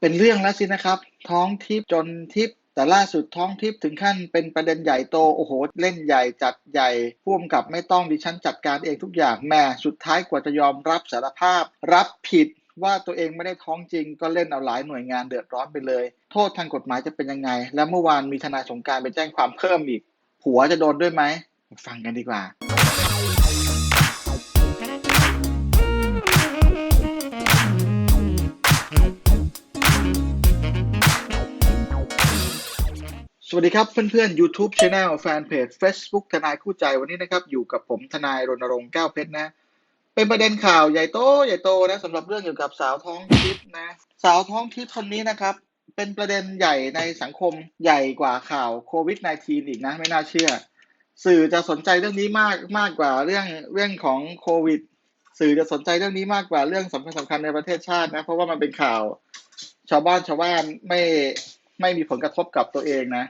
เป็นเรื่องแล้วสินะครับ ท้องทิพย์จนทิพย์แต่ล่าสุดท้องทิพย์ถึงขั้นเป็นประเด็นใหญ่โตโอ้โห เล่นใหญ่จัดใหญ่พ่วงกับไม่ต้องดิฉันจัดการเองทุกอย่างแม่สุดท้ายกว่าจะยอมรับสารภาพ รับผิดว่าตัวเองไม่ได้ท้องจริง ก็เล่นเอาหลายหน่วยงานเดือดร้อนไปเลย โทษทางกฎหมายจะเป็นยังไง แล้วเมื่อวานมีทนายสงการไปแจ้งความเพิ่มอีก ผัวจะโดนด้วยไหมฟังกันดีกว่า สวัสดีครับเพื่อนๆ YouTube Channel แฟนเพจ Facebook ทนายคู่ใจวันนี้นะครับ อยู่กับผมทนายรณรงค์ก้าวเพชรนะ เป็นประเด็นข่าวใหญ่โตใหญ่โตนะสำหรับเรื่องเกี่ยวกับสาวท้องทิพย์นะ สาวท้องทิพย์คนนี้นะครับ เป็นประเด็นใหญ่ในสังคมใหญ่กว่าข่าวโควิด -19 อีกนะ ไม่น่าเชื่อ สื่อจะสนใจเรื่องนี้มากมากกว่าเรื่องเรื่องของโควิด สื่อจะสนใจเรื่องนี้มากกว่าเรื่องสำคัญสำคัญในประเทศชาตินะเพราะว่ามันเป็นข่าว ชาวบ้านชาวบ้านไม่ไม่มีผลกระทบกับตัวเองนะ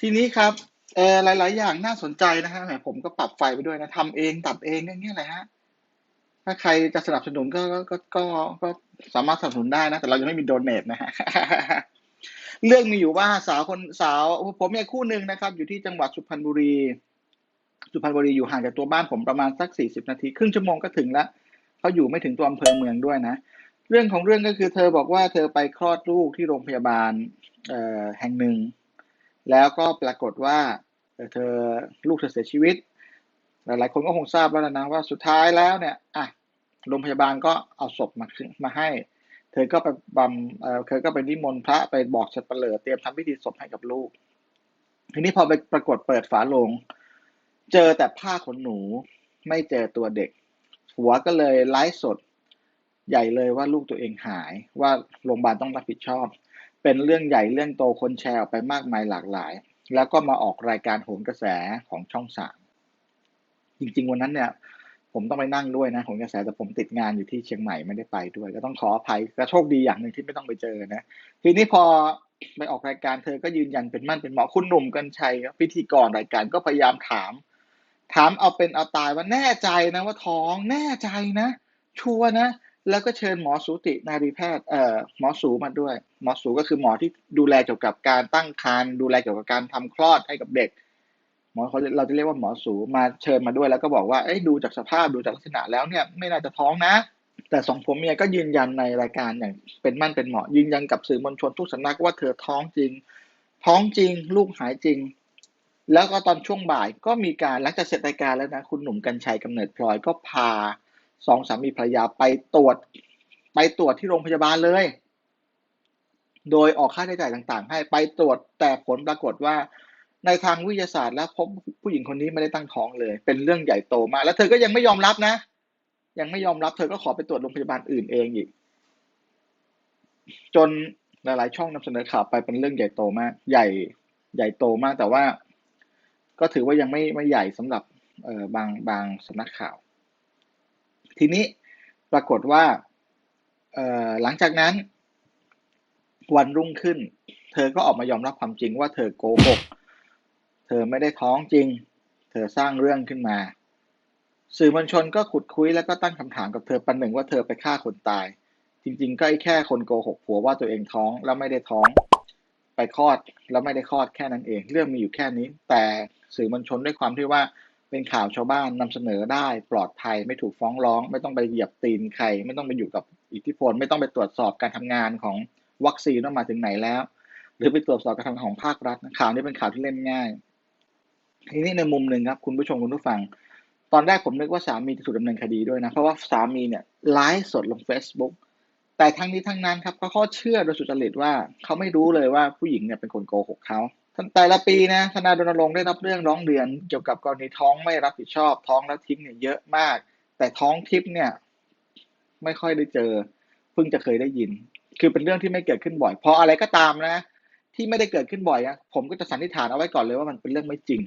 ทีนี้ครับเออหลาย ๆ อย่างน่าสนใจนะฮะแหมผมก็ปรับไฟไปด้วยนะทำเองตัดเองอย่างเงี้ยแหละฮะถ้าใครจะสนับสนุนก็ก็ก็ก็สามารถสนับสนุนได้นะ แต่เรายังไม่มีโดเนทนะฮะเรื่องมีอยู่ว่าสาวคนสาว ผมมีคู่หนึ่งนะครับ อยู่ที่จังหวัดสุพรรณบุรี สุพรรณบุรีอยู่ห่างจากตัวบ้านผมประมาณสักสี่สิบนาที ครึ่งชั่วโมงก็ถึงแล้วเขาอยู่ไม่ถึงตัวอำเภอเมืองด้วยนะ เรื่องของเรื่องก็คือเธอบอกว่าเธอไปคลอดลูกที่โรงพยาบาล แห่งหนึ่ง แล้วก็ปรากฏว่าเธอลูกเธอเสียชีวิต หลายๆคนก็คงทราบแล้วนะว่าสุดท้ายแล้วเนี่ยอะโรงพยาบาลก็เอาศพมาขึ้นมาให้ เธอก็ไปบำเธอก็ไปนิมนต์พระไปบอกสัตว์เปลือเตรียมทำพิธีศพให้กับลูก ทีนี้พอไปปรากฏเปิดฝาโลง เจอแต่ผ้าขนหนู ไม่เจอตัวเด็ก หัวก็เลยไลฟ์สดใหญ่เลยว่าลูกตัวเองหายว่าโรงพยาบาลต้องรับผิดชอบ เป็นเรื่องใหญ่เรื่องโตคนแชร์ออกไปมากมายหลากหลาย แล้วก็มาออกรายการโหนกระแสของช่องสามจริง ๆ วันนั้นเนี่ยผมต้องไปนั่งด้วยนะโหนกระแสแต่ผมติดงานอยู่ที่เชียงใหม่ไม่ได้ไปด้วย ก็ต้องขออภัยก็โชคดีอย่างหนึ่งที่ไม่ต้องไปเจอนะทีนี้พอไปออกรายการเธอก็ยืนยันเป็นมั่นเป็นหมอคุณหนุ่มกัญชัยพิธีกรรายการก็พยายามถาม ถามเอาเป็นเอาตายว่าแน่ใจนะว่าท้องแน่ใจนะ ชัวนะ แล้วก็เชิญหมอสูตินารีแพทย์เอ่อหมอสูมาด้วย หมอสูก็คือหมอที่ดูแลเกี่ยวกับการตั้งครรภ์ดูแลเกี่ยวกับการทำคลอดให้กับเด็ก หมอเขาเราจะเรียกว่าหมอสูมาเชิญมาด้วยแล้วก็บอกว่าเอ้ยดูจากสภาพดูจากลักษณะแล้วเนี่ยไม่น่าจะท้องนะ แต่สองผัวเมียก็ยืนยันในรายการอย่างเป็นมั่นเป็นเหมาะยืนยันกับสื่อมวลชนทุกสำนักว่าเธอท้องจริง ท้องจริง ลูกหายจริง แล้วก็ตอนช่วงบ่ายก็มีการหลังจากเสร็จรายการแล้วนะคุณหนุ่มกัญชัยกำเนิดพลอยก็พาสองสามีภรรยาไปตรวจไปตรวจที่โรงพยาบาลเลย โดยออกค่าใช้จ่ายต่างๆ ให้ไปตรวจแต่ผลปรากฏว่า ในทางวิทยาศาสตร์แล้วพบผู้หญิงคนนี้ไม่ได้ตั้งท้องเลย เป็นเรื่องใหญ่โตมากแล้วเธอก็ยังไม่ยอมรับนะ ยังไม่ยอมรับเธอก็ขอไปตรวจโรงพยาบาลอื่นเองอีก จนหลายๆ ช่องนำเสนอข่าวไปเป็นเรื่องใหญ่โตมาก ใหญ่ใหญ่โตมากแต่ว่า ก็ถือว่ายังไม่ไม่ใหญ่สำหรับเออบางบางสำนักข่าว ทีนี้ปรากฏว่าเออหลังจากนั้น วันรุ่งขึ้น เธอก็ออกมายอมรับความจริงว่าเธอโกหก เธอไม่ได้ท้องจริง เธอสร้างเรื่องขึ้นมา สื่อมวลชนก็ขุดคุยแล้วก็ตั้งคำถามกับเธอปันหนึ่งว่าเธอไปฆ่าคนตาย จริง ๆ ก็ไอ้แค่คนโกหกผัวว่าตัวเองท้องแล้วไม่ได้ท้อง ไปคลอดแล้วไม่ได้คลอดแค่นั้นเอง เรื่องมีอยู่แค่นี้ แต่สื่อมวลชนด้วยความที่ว่าเป็นข่าวชาวบ้านนำเสนอได้ปลอดภัยไม่ถูกฟ้องร้อง ไม่ต้องไปเหยียบตีนใคร ไม่ต้องไปอยู่กับอิทธิพล ไม่ต้องไปตรวจสอบการทำงานของ วัคซีนว่ามาถึงไหนแล้ว หรือไปตรวจสอบการทำงานของภาครัฐข่าวนี้เป็นข่าวที่เล่นง่าย ทีนี้ในมุมหนึ่งครับ คุณผู้ชมคุณผู้ฟัง ตอนแรกผมนึกว่าสามีจะถูกดำเนินคดีด้วยนะ เพราะว่าสามีเนี่ยไลฟ์สดลง Facebook แต่ทั้งนี้ทั้งนั้นครับเขาเชื่อโดยสุจริตว่าเขาไม่รู้เลยว่าผู้หญิงเนี่ยเป็นคนโกหกเขาแต่ละปีนะทนายรณรงค์ได้รับเรื่องร้องเรียนเกี่ยวกับกรณีท้องไม่รับผิดชอบ ท้องแล้วทิ้งเนี่ยเยอะมาก แต่ท้องทิพย์เนี่ย ไม่ค่อยได้เจอ เพิ่งจะเคยได้ยิน คือเป็นเรื่องที่ไม่เกิดขึ้นบ่อย พออะไรก็ตามนะ ที่ไม่ได้เกิดขึ้นบ่อยนะผมก็จะสันนิษฐานเอาไว้ก่อนเลยว่ามันเป็นเรื่องไม่จริง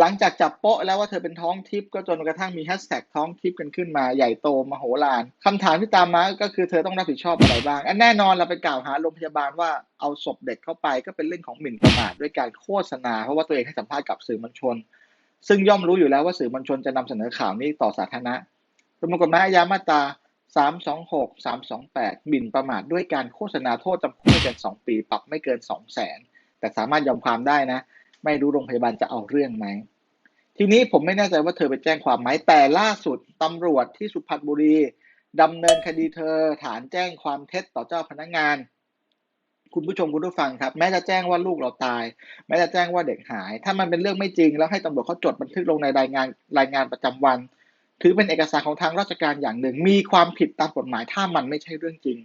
หลังจากจับโป๊ะแล้วว่าเธอเป็นท้องทิพย์ก็จนกระทั่งมีแฮชแท็กท้องทิพย์กันขึ้นมาใหญ่โตมโหฬารคำถามที่ตามมาก็คือเธอต้องรับผิดชอบอะไรบ้างแน่นอนเราไปกล่าวหาโรงพยาบาลว่าเอาศพเด็กเข้าไปก็เป็นเรื่องของหมิ่นประมาทด้วยการโฆษณาเพราะว่าตัวเองให้สัมภาษณ์กับสื่อมวลชน ซึ่งย่อมรู้อยู่แล้วว่าสื่อมวลชนจะนำเสนอข่าวนี้ต่อสาธารณะประมวลกฎหมายอาญามาตรา 326 328หมิ่นประมาทด้วยการโฆษณาโทษจำคุกไม่เกิน 2 ปี ปรับไม่เกิน 2 0 0แสนแต่สามารถยอมความได้นะ ไม่รู้โรงพยาบาลจะเอาเรื่องไหม ทีนี้ผมไม่แน่ใจว่าเธอไปแจ้งความไหม แต่ล่าสุดตำรวจที่สุพรรณบุรีดำเนินคดีเธอฐานแจ้งความเท็จต่อเจ้าพนักงาน คุณผู้ชมคุณผู้ฟังครับ แม้จะแจ้งว่าลูกเราตาย แม้จะแจ้งว่าเด็กหาย ถ้ามันเป็นเรื่องไม่จริง แล้วให้ตำรวจเขาจดบันทึกลงในรายงานรายงานประจำวัน ถือเป็นเอกสารของทางราชการอย่างหนึ่ง มีความผิดตามกฎหมายถ้ามันไม่ใช่เรื่องจริง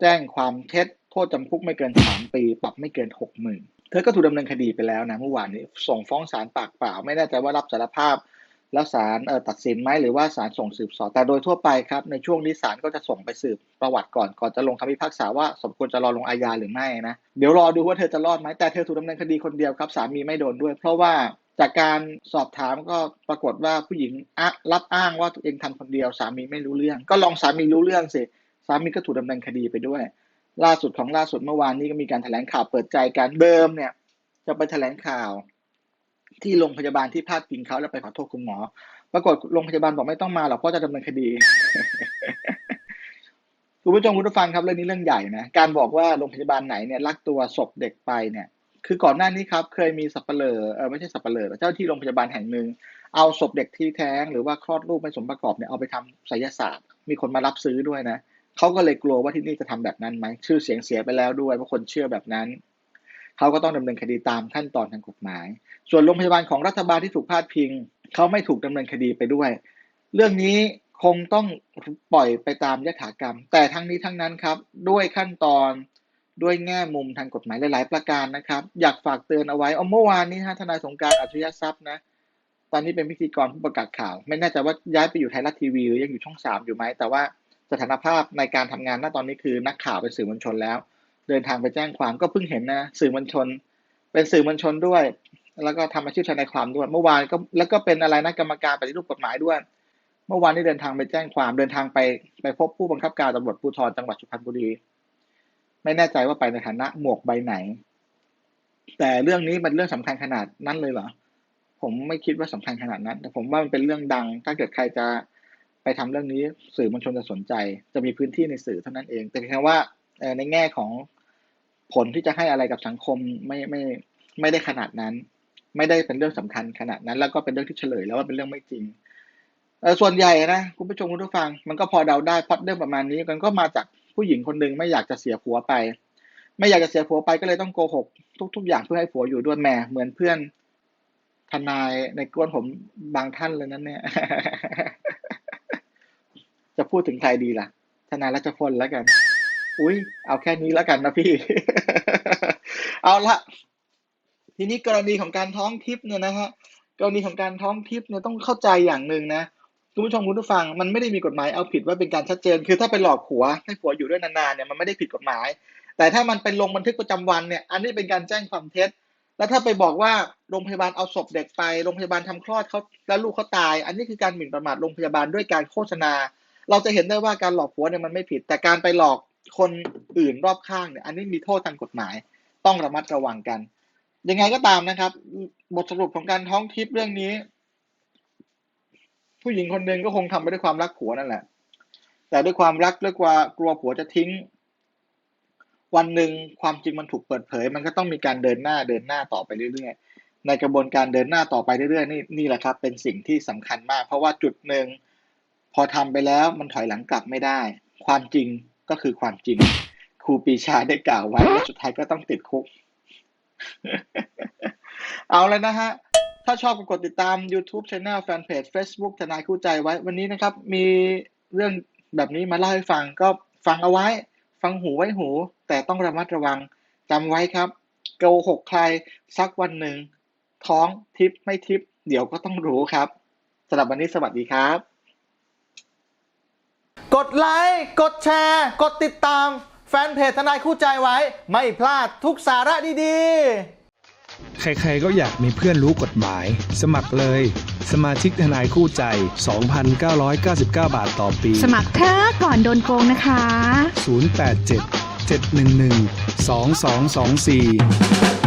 แจ้งความเท็จโทษจำคุกไม่เกิน 3 ปี ปรับไม่เกิน 60,000เธอก็ถูกดำเนินคดีไปแล้วนะเมื่อวานนี้ ส่งฟ้องศาลปากเปล่า ไม่แน่ใจว่ารับสารภาพ แล้วศาลตัดสินไหมหรือว่าศาลส่งสืบสวนแต่โดยทั่วไปครับในช่วงนี้ศาลก็จะส่งไปสืบประวัติก่อนก่อนจะลงคำพิพากษาว่าสมควรจะรอลงอาญาหรือไม่นะเดี๋ยวรอดูว่าเธอจะรอดไหมแต่เธอถูกดำเนินคดีคนเดียวครับสามีไม่โดนด้วย เพราะว่า จากการสอบถามก็ปรากฏว่าผู้หญิงรับอ้างว่าตัวเองทำคนเดียวสามีไม่รู้เรื่อง ก็ลองสามีรู้เรื่องสิสามีก็ถูกดำเนินคดีไปด้วย ล่าสุดของล่าสุดเมื่อวานนี้ก็มีการแถลงข่าวเปิดใจการเดิมเนี่ย จะไปแถลงข่าว ที่โรงพยาบาลที่พาดพิงเขาแล้วไปขอโทษคุณหมอ ปรากฏโรงพยาบาลบอกไม่ต้องมาหรอกเพราะจะดำเนินคดีคุณผู้ชมคุณผู้ฟังครับเรื่องนี้เรื่องใหญ่นะการบอกว่าโรงพยาบาลไหนเนี่ยลักตัวศพเด็กไปเนี่ย คือก่อนหน้านี้ครับ เคยมีสับเปลอเออไม่ใช่สับเปลอเจ้าที่โรงพยาบาลแห่งหนึ่ง เอาศพเด็กที่แท้งหรือว่าคลอดลูกไม่สมประกอบเนี่ยเอาไปทำไสยศาสตร์ มีคนมารับซื้อด้วยนะเขาก็เลยกลัวว่าที่นี่จะทำแบบนั้นไหมชื่อเสียงเสียไปแล้วด้วยเพราะคนเชื่อแบบนั้นเขาก็ต้องดำเนินคดีตามขั้นตอนทางกฎหมาย ส่วนโรงพยาบาลของรัฐบาลที่ถูกพาดพิงเขาไม่ถูกดำเนินคดีไปด้วย เรื่องนี้คงต้องปล่อยไปตามยถากรรม แต่ทั้งนี้ทั้งนั้นครับ ด้วยขั้นตอน ด้วยแง่มุมทางกฎหมายหลาย ๆ ประการนะครับ อยากฝากเตือนเอาไว้เอาเมื่อวานนี้ฮะทนายสงการอัจฉริยะทรัพย์นะตอนนี้เป็นพิธีกรผู้ประกาศข่าว ไม่แน่ใจว่าย้ายไปอยู่ไทยรัฐทีวีหรือยังอยู่ช่องสามอยู่ไหมแต่ว่าสถานภาพในการทำงานณตอนนี้คือนักข่าวเป็นสื่อมวลชนแล้ว เดินทางไปแจ้งความก็เพิ่งเห็นนะสื่อมวลชน เป็นสื่อมวลชนด้วย แล้วก็ทำอาชีพทนายความด้วย เมื่อวานก็แล้วก็เป็นอะไรนะกรรมการปฏิรูปกฎหมายด้วย เมื่อวานนี้เดินทางไปแจ้งความเดินทางไปไปพบผู้บังคับการตำรวจภูธรจังหวัดสุพรรณบุรี ไม่แน่ใจว่าไปในฐานะหมวกใบไหน แต่เรื่องนี้มันเรื่องสำคัญขนาดนั้นเลยเหรอ ผมไม่คิดว่าสำคัญขนาดนั้น แต่ผมว่ามันเป็นเรื่องดัง ถ้าเกิดใครจะไปทำเรื่องนี้ สื่อมวลชนจะสนใจ จะมีพื้นที่ในสื่อเท่านั้นเอง แต่เพียงแค่ว่าในแง่ของผลที่จะให้อะไรกับสังคมไม่ไม่ไม่ได้ขนาดนั้น ไม่ได้เป็นเรื่องสำคัญขนาดนั้น แล้วก็เป็นเรื่องที่เฉลย แล้วว่าเป็นเรื่องไม่จริงส่วนใหญ่นะคุณผู้ชมคุณผู้ฟัง มันก็พอเดาได้พอดเรื่องประมาณนี้มันก็มาจาก ผู้หญิงคนหนึ่งไม่อยากจะเสียผัวไป ไม่อยากจะเสียผัวไปก็เลยต้องโกหก ทุก ๆ อย่างเพื่อให้ผัวอยู่ด้วยแม่เหมือนเพื่อนทนายในกวนผมบางท่านเลยนั้นเนี่ย จะพูดถึงใครดีล่ะ ทนายรัชพลแล้วกัน อุ้ยเอาแค่นี้แล้วกันนะพี่ เอาละทีนี้กรณีของการท้องทิพย์เนี่ยนะฮะกรณีของการท้องทิพย์เนี่ยต้องเข้าใจอย่างหนึ่งนะ คุณผู้ชมคุณผู้ฟังมันไม่ได้มีกฎหมายเอาผิดว่าเป็นการชัดเจน คือถ้าไปหลอกผัวให้ผัวอยู่ด้วยนานๆเนี่ยมันไม่ได้ผิดกฎหมาย แต่ถ้ามันเป็นลงบันทึกประจำวันเนี่ยอันนี้เป็นการแจ้งความเท็จ แล้วถ้าไปบอกว่าโรงพยาบาลเอาศพเด็กไปโรงพยาบาลทำคลอดเขาแล้วลูกเขาตาย อันนี้คือการหมิ่นประมาทโรงพยาบาลด้วยการโฆษณา เราจะเห็นได้ว่าการหลอกผัวเนี่ยมันไม่ผิด แต่การไปหลอกคนอื่นรอบข้างเนี่ยอันนี้มีโทษทางกฎหมาย ต้องระมัดระวังกันยังไงก็ตามนะครับ บทสรุปของการท้องทิพย์เรื่องนี้ ผู้หญิงคนหนึ่งก็คงทำไปด้วยความรักผัวนั่นแหละ แต่ด้วยความรักด้วยกว่ากลัวผัวจะทิ้ง วันหนึ่งความจริงมันถูกเปิดเผย มันก็ต้องมีการเดินหน้าเดินหน้าต่อไปเรื่อยๆ ในกระบวนการเดินหน้าต่อไปเรื่อยๆนี่นี่แหละครับ เป็นสิ่งที่สำคัญมาก เพราะว่าจุดหนึ่งพอทำไปแล้วมันถอยหลังกลับไม่ได้ ความจริงก็คือความจริง ครูปีชาได้กล่าวไว้สุดท้ายก็ต้องติดคุก เอาเลยนะฮะ ถ้าชอบก็กดติดตาม YouTube Channel Fanpage Facebook ทนายคู่ใจไว้ วันนี้นะครับ มีเรื่องแบบนี้มาเล่าให้ฟังก็ฟังเอาไว้ ฟังหูไว้หู แต่ต้องระมัดระวังจำไว้ครับโกหกใครสักวันหนึ่ง ท้องทิปไม่ทิป เดี๋ยวก็ต้องรู้ครับสำหรับวันนี้สวัสดีครับ กดไลค์กดแชร์ กดติดตาม แฟนเพจทนายคู่ใจไว้ ไม่พลาดทุกสาระดีๆ ใครๆก็อยากมีเพื่อนรู้กฎหมาย สมัครเลย สมาชิกทนายคู่ใจ 2,999 บาทต่อปี สมัครเธอก่อนโดนโกงนะคะ 087 711 2224